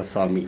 கருப்பணசாமி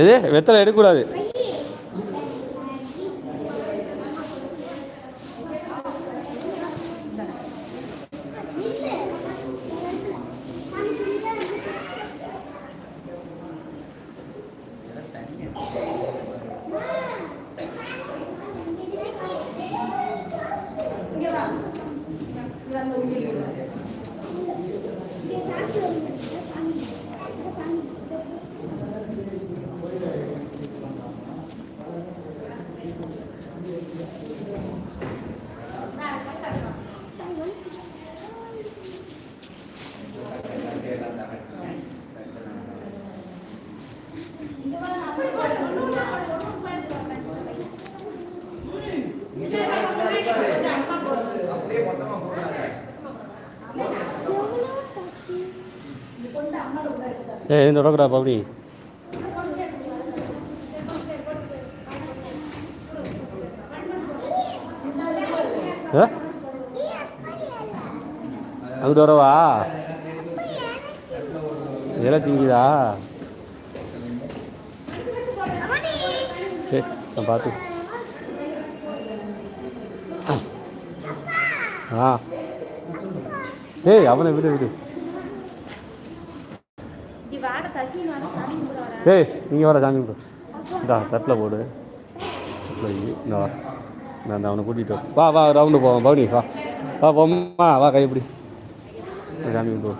எது? வெத்தலை எடுக்கக்கூடாது. ஏ இந்த தொடக்கடா அப்படி அங்கிட்டு வரவா? இதெல்லாம் திங்குதா? சரி நான் பார்த்து ஆ. ஏய் அவனை விடு விடு இப்படி வாட பசின்னு வாட சாமி கும்பிட வர ஏய் நீங்கள் வர சாமி கும்பிடு. இந்தா தட்டில் போடு. தட்டில் வை இந்த வர நான் அந்த அவனை கூட்டிகிட்டு வா. வா வா ரவுண்டு போவோம். பவுனி வா. வா போம்மா. வா கைப்பிடி போய் சாமி கும்பிடு.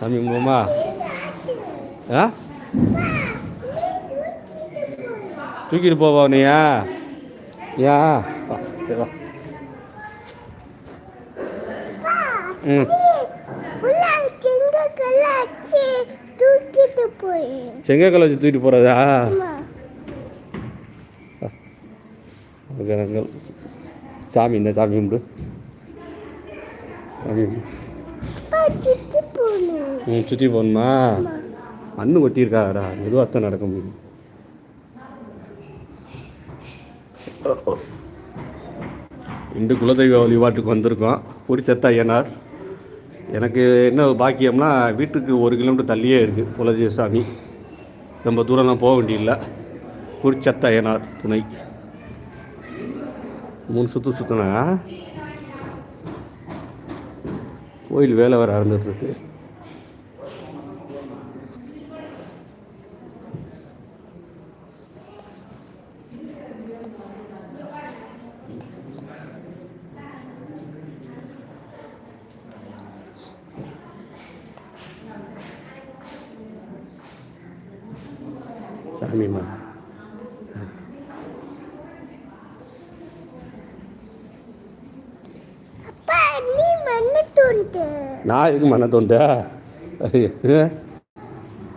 சாமி கும்பிடுவோமா? ஆ? தூக்கிட்டு போவா நீயா ஏன் வா சரி வா. ம். தூக்கிட்டு செங்கக்கல்லை வச்சு தூக்கிட்டு போகிறதா கிரகங்கள் சாமி இந்த சாமி கும்பிடு. சாமி ம் சுற்றி போகணுமா. மண்ணு கொட்டியிருக்காடா. மெதுவாக தான் நடக்க முடியும். இன்று குலதெய்வ வழிபாட்டுக்கு வந்திருக்கோம். குடிச்சத்த ஐயனார். எனக்கு என்ன பாக்கியம்னா வீட்டுக்கு ஒரு கிலோமீட்டர் தள்ளியே இருக்குது குலதெய்வ சாமி ரொம்ப தூரம்லாம் போக வேண்டியதில்லை குறிச்சத்த ஏனார் துணை. மூணு சுற்று சுற்றினா கோயில் வேலை வர இருக்கு சாமிம்மா அப்பா நீ மண்ணு தோண்டு நான் எதுக்கு மன தோண்டா.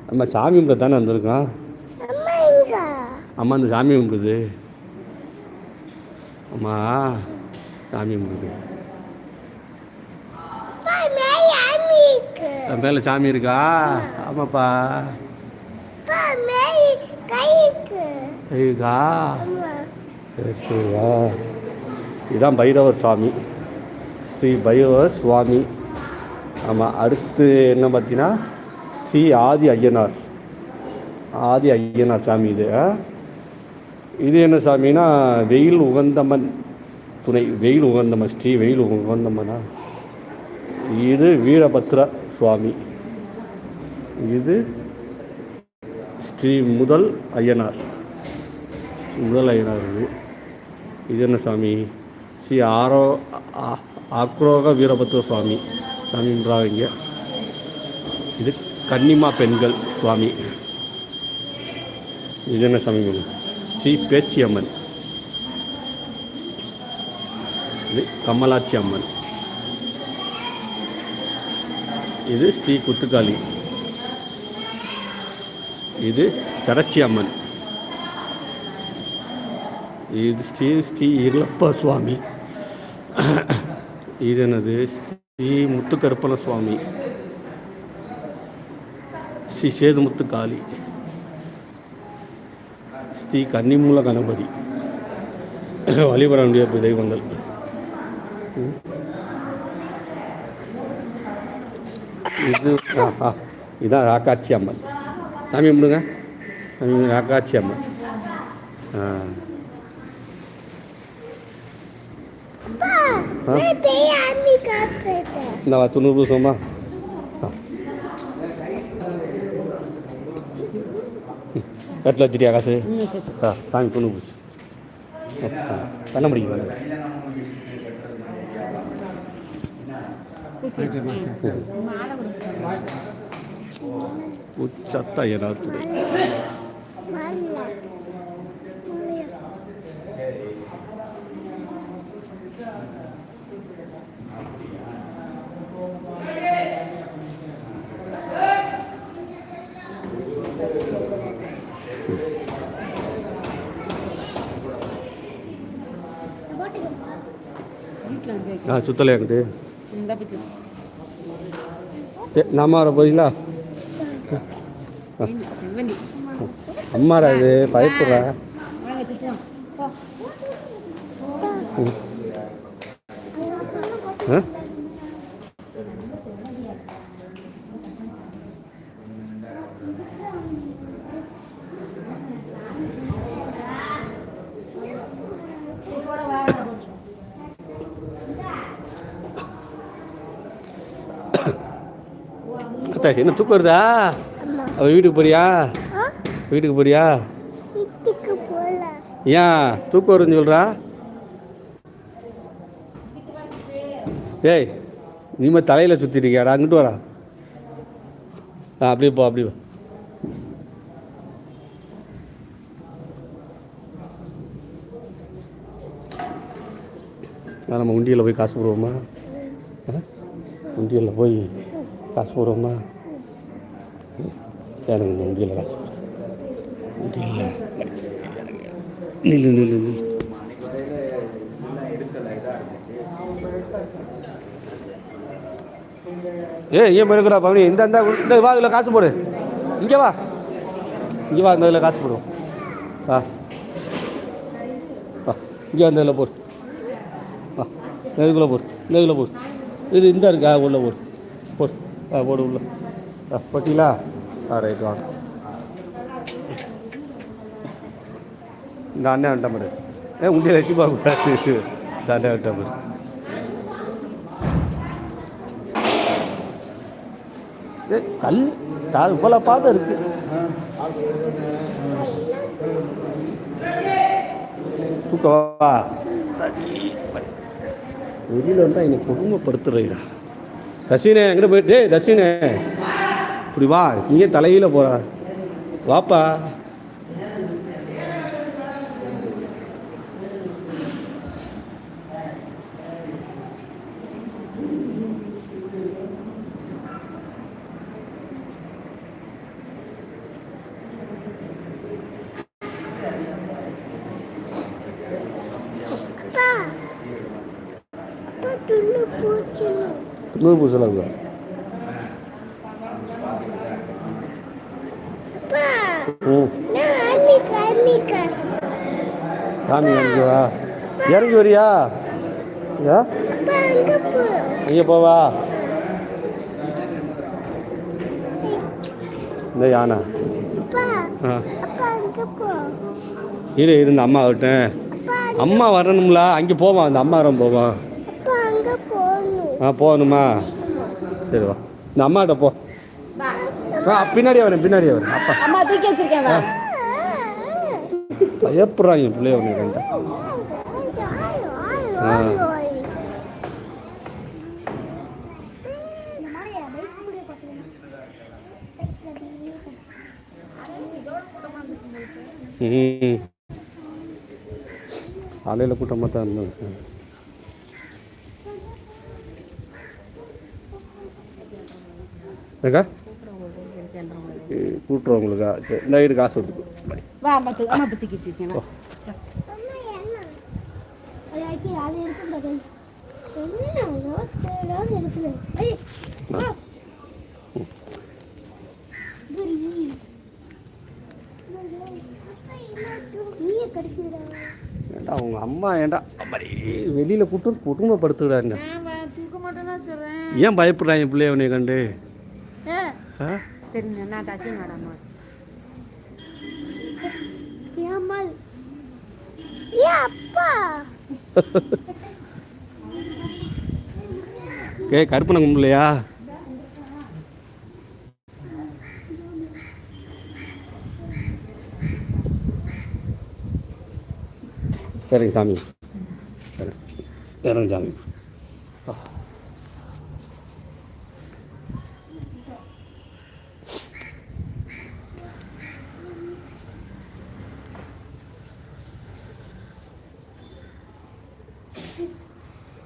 நம்ம சாமி கும்பிட தானே வந்திருக்கோம் அம்மா இந்த சாமி கும்பிடுது. அம்மா சாமி கும்பிடுது. மேல சாமி இருக்கா. ஆமாப்பா. இருக்கு. இருக்கா? அம்மா சரி சரியா இதுதான் பைரவர் சாமி ஸ்ரீ பைரவர் சுவாமி. ஆமாம் அடுத்து என்ன பார்த்தீங்கன்னா ஸ்ரீ ஆதி ஐயனார். ஆதி ஐயனார் சாமி இது இது என்ன சாமின்னா வெயில் உகந்தம்மன் துணை வெயில் உகந்தம்மன் ஸ்ரீ வெயில் உகந்தம்மனா இது வீரபத்ர சுவாமி. இது ஸ்ரீ முதல் ஐயனார். முதல் ஐயனார் இது. இது என்ன சாமி? ஸ்ரீ ஆரோ ஆக்ரோக வீரபத்ர சுவாமி. சாமின்றாங்க இங்கே இது கன்னிமா பெண்கள் சுவாமி. இது என்ன சாமி ஸ்ரீ பேச்சி அம்மன் இது கமலாட்சி அம்மன். இது ஸ்ரீ குத்துக்காளி. இது சரச்சி அம்மன். இது ஸ்ரீ ஸ்ரீ இருளப்ப சுவாமி. இது என்னது? ஸ்ரீ முத்துக்கருப்பண சுவாமி. ஸ்ரீ சேதுமுத்து காளி. ஸ்ரீ கன்னிமூல கணபதி. வழிபட வேண்டிய தெய்வங்கள். இது இதான் ராக்காட்சி அம்மன். சாமி கும்பிடுங்க. சாமி. ராக்காட்சி அம்மன். ஆ. ஆ? இந்த துணூறு சொமா கட்டில் வச்சுட்டியா காசு ஆ சாமி தொண்ணூறு பூசு கண்ண முடியும் உச்சத்தா ஏதாவது மல்ல ஆ சுத்தலை என்கிட்ட. இந்த பிச்சு. ஏ நம்ம வர போறீங்களா? அம்மாடா இது பயப்படுறா. ஆ? அத்தா என்ன தூக்கம் வருதா? அவ வீட்டுக்கு போறியா? வீட்டுக்கு போறியா? ஏன்? தூக்கம் வரும்னு சொல்கிறா ஏய் நீமே தலையில் சுற்றிட்டு இருக்கியாடா? அங்கிட்டு வாடா. ஆ அப்படியே போ அப்படியே நம்ம உண்டியலில் போய் காசு போடுவோமா? ஆ? உண்டியலில் போய் காசு போடுவோமா எனக்கு முடியல காசு முடியல நில்லு நில்லு நில்லு. ஏ ஏன் இருக்கிறா பவனி. இந்த இந்த இந்த வா இதில் காசு போடு. இங்கே வா. இங்கே வா இந்த இதில் காசு போடுவோம். வா. வா. இங்கே அந்த இதில் போடு. வா. இந்த இதுக்குள்ளே போடு. இந்த இதில் போடு. இது இந்த இருக்கா உள்ளே போடு. ஆ போடு உள்ள ஆ போட்டிங்களா ஆ ரைட் வாங்க இந்த அண்ணன் வேண்டாம் பாரு ஏ உண்டியில் வச்சு பார்க்கக்கூடாது இந்த அண்ணன் வேண்டாம் பாரு ஏ கல் தார் இவ்வளோ பாதம் இருக்கு தூக்கவா வெளியில் வந்தால் என்னை கொடுமைப்படுத்துறீடா தஸ்வினே எங்கிட்ட போயிட்டு தஸ்வினே இப்படி வா இங்கே தலையில் போகிறா வாப்பா. நூறு பூசலாங்க அப்பா ம். நான் ஆமிக்க ஆமிக்க சாமி இங்கே வா. இறங்கி வரியா? இங்கே போவா இந்த யானை. இரு இருந்த அம்மா அப்பா அம்மா வரணும்ல அங்கே போவான் அந்த அம்மா வரும் போவான் ஆ போகணுமா? சரி வா. இந்த அம்மாட்ட போ. வா. பின்னாடியே வரேன் பின்னாடியே வரேன். அப்பா. அம்மா தூக்கி வச்சிருக்கேன் வா. பயப்படுறாங்க பிள்ளைய ஒன்று கண்டா. ஆ. காலையில் கூட்டமாக தான் இருந்தது ஏக்கா கூட்டுறவங்களுக்கா சரி இந்த இது காசு விட்டுக்கு வா அம்மா தூ அம்மா தூக்கி வச்சிருக்கேன் வா. ஏண்டா அவங்க அம்மா ஏண்டா அம்மாடி வெளியில் கூட்டம் குடும்பப்படுத்துகிறாங்க நான் வா தூக்க மாட்டேன்னா சொல்றேன். ஏன் பயப்படுறாங்க பிள்ளைய உன்னை கண்டு? ஏ சரி நான் டச்சிங் வேணாம்மா அப்பா. ஏ கருப்பனை கும்பலையா இறங்க சாமி. இறங்க சாமி.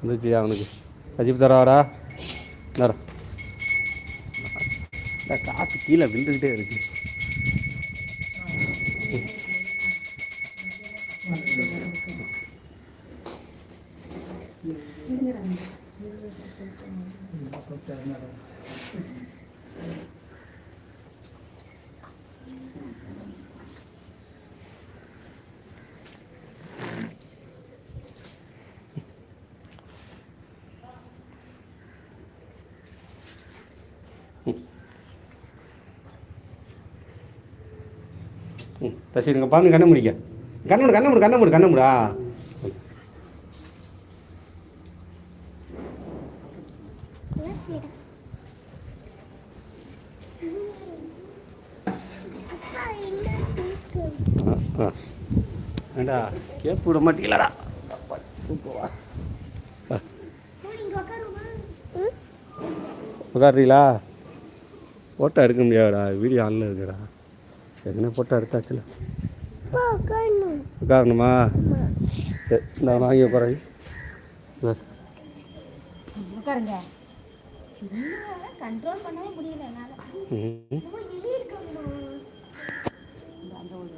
வந்துச்சியா அவனுக்கு. அஜிப் தராடா தர காசு கீழே விழுந்துக்கிட்டே இருக்கு. ம். சரி நீங்கள் பாருங்க கண்ணை முடிக்க கண்ணை மூடு கண்ணை மூடு கண்ணை மூடு கண்ணை மூடா. ஏண்டா கேப் விட மாட்டீங்களாடா? உட்காடுறீங்களா ஃபோட்டோ எடுக்க முடியாதுடா வீடியோ ஆனில் இருக்குடா என்ன ஃபோட்டோ எடுத்தாச்சுல. உட்காரணும்? நான் வாங்கி உட்காருங்க. ம் எலி இருக்காங்கம்மா இந்த அந்த ஒரு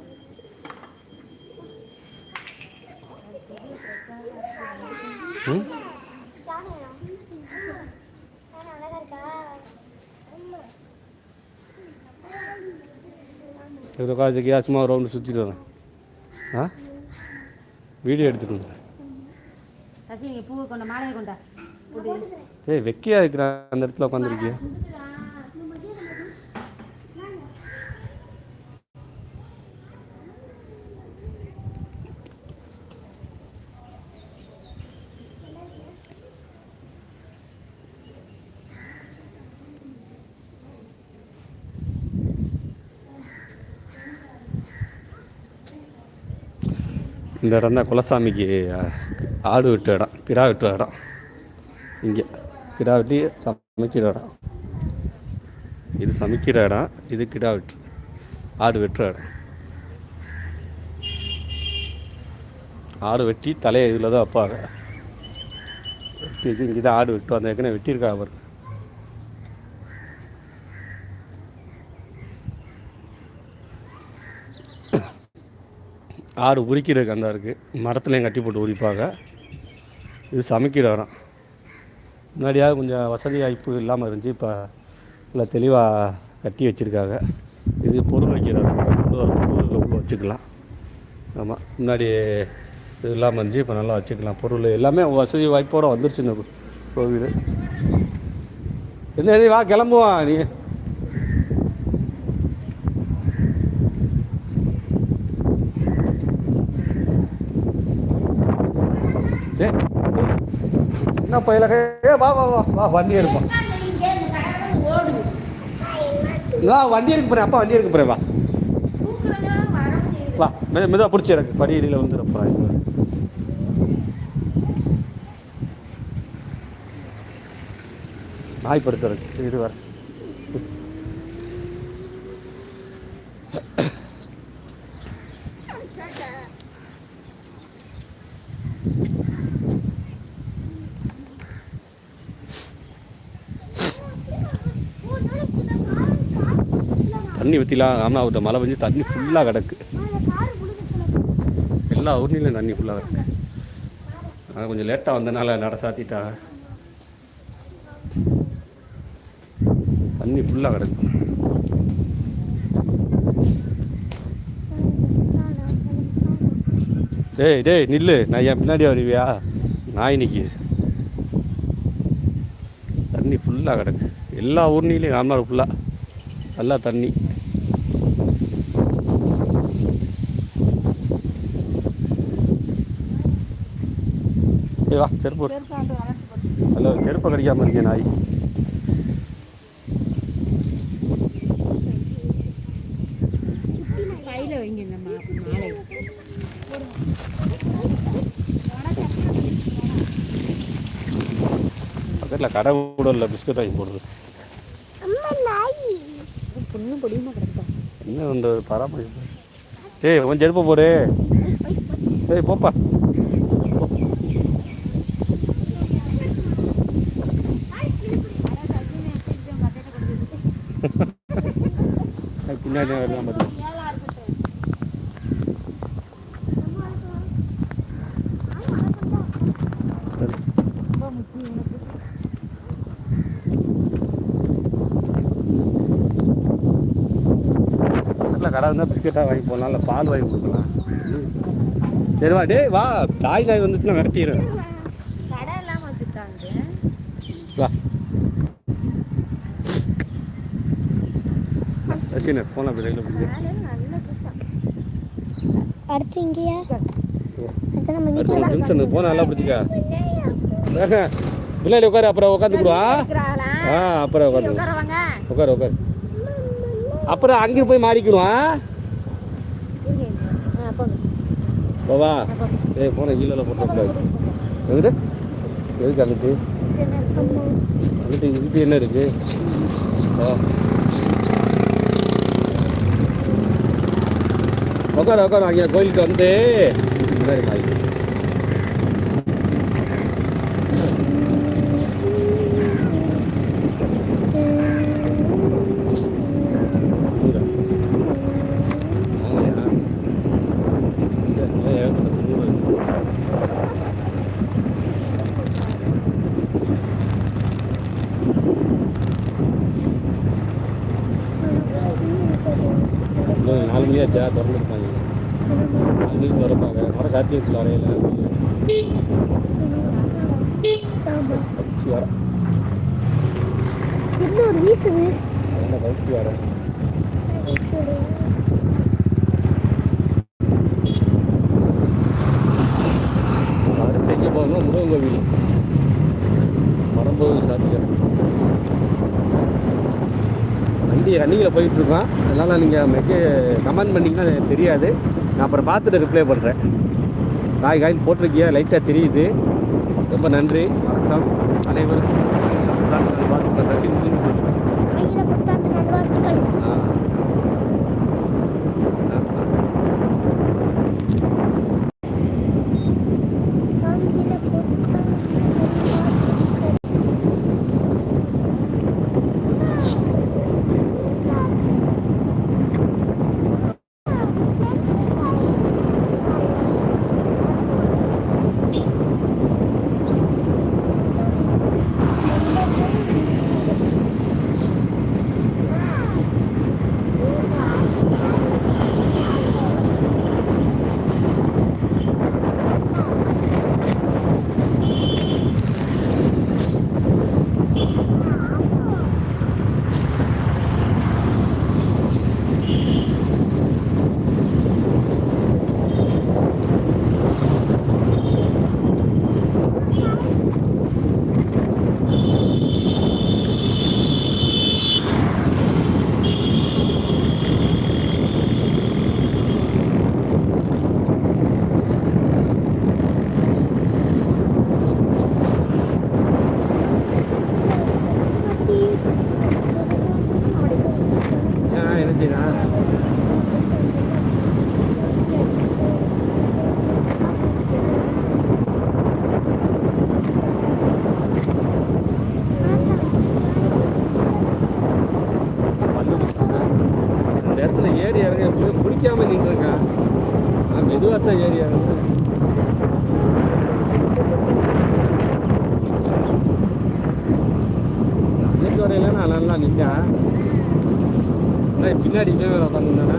ம் யானையா யானை அழகா இருக்கா அம்மா இதில் உட்காந்து கேஸுமா ரவுண்டு சுற்றிட்டு வரேன். ஆ? வீடியோ எடுத்துட்டு வரேன் சசி நீ பூவை கொண்ட மாலையை கொண்டா போட்டு ஏய் வெக்கையாக இருக்கிற? அந்த இடத்துல உட்காந்துருக்கிய? இந்த இடம் தான் குலசாமிக்கு ஆடு வெட்டு இடம் கிடா வெட்டு இடம். இங்கே கிடா வெட்டி சமைக்கிற இடம். இது சமைக்கிற இடம் இது கிடா வெட்டு ஆடு வெட்டுற இடம். ஆடு வெட்டி தலையை இதில் தான் வைப்பாங்க. வெட்டி இது இங்கே தான் ஆடு வெட்டு அந்த ஏற்கனவே வெட்டியிருக்கா அவர் ஆடு உரிக்கிறதுக்கு அந்த இருக்குது மரத்துலேயும் கட்டி போட்டு உரிப்பாங்க. இது சமைக்கிற இடம். முன்னாடியாவது கொஞ்சம் வசதி வாய்ப்பு இல்லாமல் இருந்துச்சு. இப்போ நல்லா தெளிவாக கட்டி வச்சுருக்காங்க. இது பொருள் வைக்கிற உள்ள பொருள் வச்சுக்கலாம். ஆமாம் முன்னாடி இது இல்லாமல் இருந்துச்சு. இப்போ நல்லா வச்சுக்கலாம். பொருள் எல்லாமே வசதி வாய்ப்போடு வந்துருச்சு இந்த கோவில். என்ன வா கிளம்புவான் நீ ஏய் என்ன ஏ வா வா வா வா வண்டி எடுப்போம். வா வண்டி எடுக்க போகிறேன் அப்பா வண்டி எடுக்க போகிறேன் வா. வா மெத மெதுவாக பிடிச்சி எனக்கு படியடியில் வந்துடுறப்பா நாய் படுத்துறதுக்கு இது வர தண்ணி ஊற்றிலாம் அவர்கிட்ட மழை பெஞ்சு தண்ணி ஃபுல்லாக கிடக்கு. எல்லா ஊர்லேயும் தண்ணி ஃபுல்லாக கிடக்கு. நான் கொஞ்சம் லேட்டாக வந்தனால நட சாத்திட்டா. தண்ணி ஃபுல்லாக கிடக்கு. டேய் டேய் நில்லு. நான் என் பின்னாடி வருவியா? நாய் நிற்கிது தண்ணி ஃபுல்லாக கிடக்கு. எல்லா ஊர்னிலையும் ராமநாடு ஃபுல்லாக நல்லா தண்ணி. ஏய் வா செருப்பு போடு. ஹலோ செருப்பை கடிக்காமல் இருக்கேன் நாய். பக்கத்தில் கடை கூட இல்லை பிஸ்கட் வாங்கி போடுது என்ன பண்ணுறது பராமரிப்பு. ஏய் கொஞ்சம் செருப்பை போடு. ஏய் போப்பா. பின்னாடி எல்லாம் பார்த்து கடை இருந்தால் பிஸ்கெட்டாக வாங்கி போடலாம் இல்லை பால் வாங்கி கொடுக்கலாம். சரி வா டேய் வா தாய் நாய் வந்துச்சுன்னா வச்சுருக்காங்க வா. ரசிகனே போன பிள்ளைகளை அடுத்து இங்கேயா? அடுத்து நம்ம வீட்டில் நிமிஷம் போன நல்லா பிடிச்சிக்க. பிள்ளைகள் உட்காரு அப்புறம் உட்காந்துக்கிடுவா ஆ அப்புறம் உட்காந்து உட்காரு உட்காரு. அப்புறம் அங்கேயும் போய் மாறிக்கிடுவான் வா ஏய் போன கீழே போட்டக்கூடாது எங்கிட்ட? எதுக்கு அங்கிட்டு? அங்கிட்டு இங்கிட்டு என்ன இருக்கு? வா. ஏகப்பட்ட புழு இருக்கு. இன்னும் நாலு மணி ஆச்சா திறந்துருப்பாங்க நாலு மணிக்கு சாத்தியத்தில் வரையில கழிச்சு வர இன்னொரு வீசுது? அதெல்லாம் கழிச்சு வர அடுத்து எங்கே போகணும் முருகன் கோவில். சாத்தியம். வண்டி ரன்னிங்கில் போயிட்டுருக்கோம் அதனால் நீங்கள் மெக்கே கமெண்ட் பண்ணிங்கன்னா தெரியாது. நான் அப்புறம் பார்த்துட்டு ரிப்ளை பண்ணுறேன் காய் காயின் போட்டிருக்கியா? லைட்டாக தெரியுது. ரொம்ப நன்றி. வணக்கம். அனைவருக்கும் ஆங்கில புத்தாண்டு நல்வாழ்த்துக்கள் ஆ. ஆ, ஆ. ஆங்கில புத்தாண்டு நல்வாழ்த்துக்கள் ஏறி இறங்க எப்பவுமே பிடிக்காம நின்றுருக்கேன் நான் மெதுவாக தான் ஏறி இறங்குறேன். அன்னைக்கு வரையில நான் நல்லா நிற்கேன் பின்னாடி இவன் வேறு